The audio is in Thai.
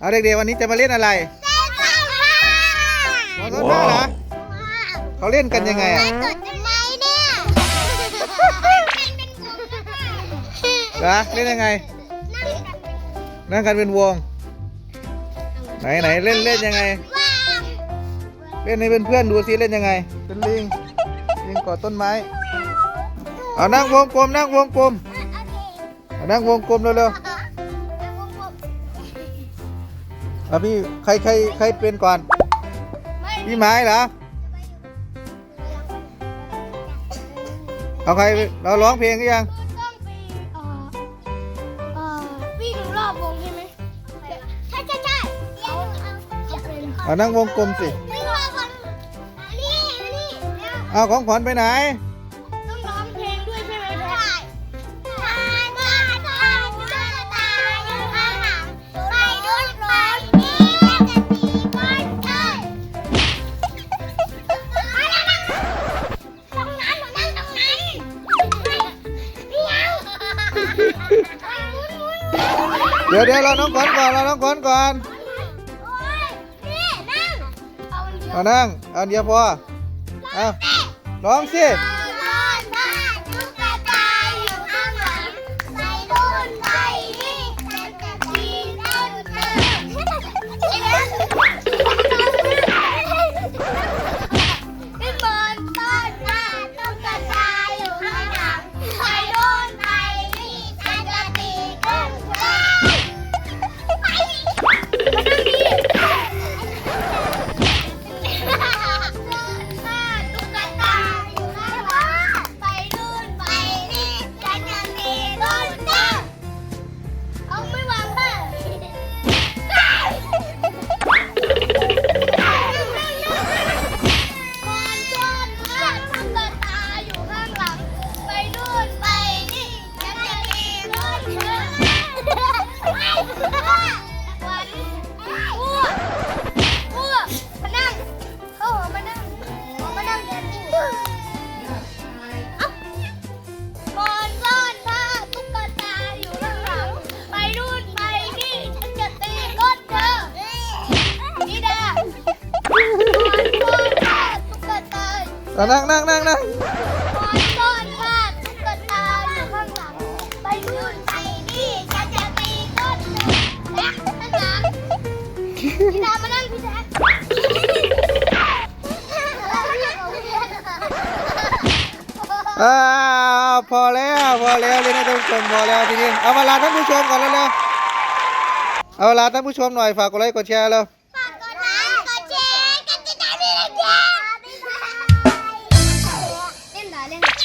เอาเด็กๆวันนี้จะมาเล่นอะไรเต้นข้าวค่ะมอเตอร์ไซค์เหรอเขาเล่นกันยังไงอะกดทำไมเนี่ยเหรอเล่นยังไง นั่งกันเป็นวง ไหนไหนเล่นเล่นยังไงว้าวเล่นให้เพื่อนๆดูซิเล่นยังไง เป็นลิง ลิงเกาะต้นไม้ เอานั่งวงกลมนั่งวงกลมเอานั่งวงกลมเร็วๆ อาพี่ใครใครใครเป็นก่อน พี่ไม้เหรอ เอาใครเราร้องเพลงหรือยัง ต้องไปเอ่อเอ่อวิ่งรอบวงใช่ไหมใช่ใช่ใช่เอาเอาเอาเป็นเอานั่งวงกลมสิวิ่งรอบวงนี่นี่ เอาของขวัญไปไหน เดี๋ยวเดี๋ยวเราน้องขวัญก่อนเราน้องขวัญก่อนโอ๊ยนี่นั่งเอาอันเดียวเอานั่งเอาเดียวพอเอาร้องสิ นั่งเขาบอกมานั่งนั่งเดี๋ยวนี้เอ้าบอนซ่อนผ้าตุ๊กตาอยู่ข้าง พี่ดามานั่งพี่แจ๊คอ้าวพอแล้วพอแล้วเล่นให้ท่านผู้ชมพอแล้วทีนี้เอาเวลาท่านผู้ชมก่อนแล้วเร็วเอาเวลาท่านผู้ชมหน่อยฝากกดไลค์กดแชร์แล้ว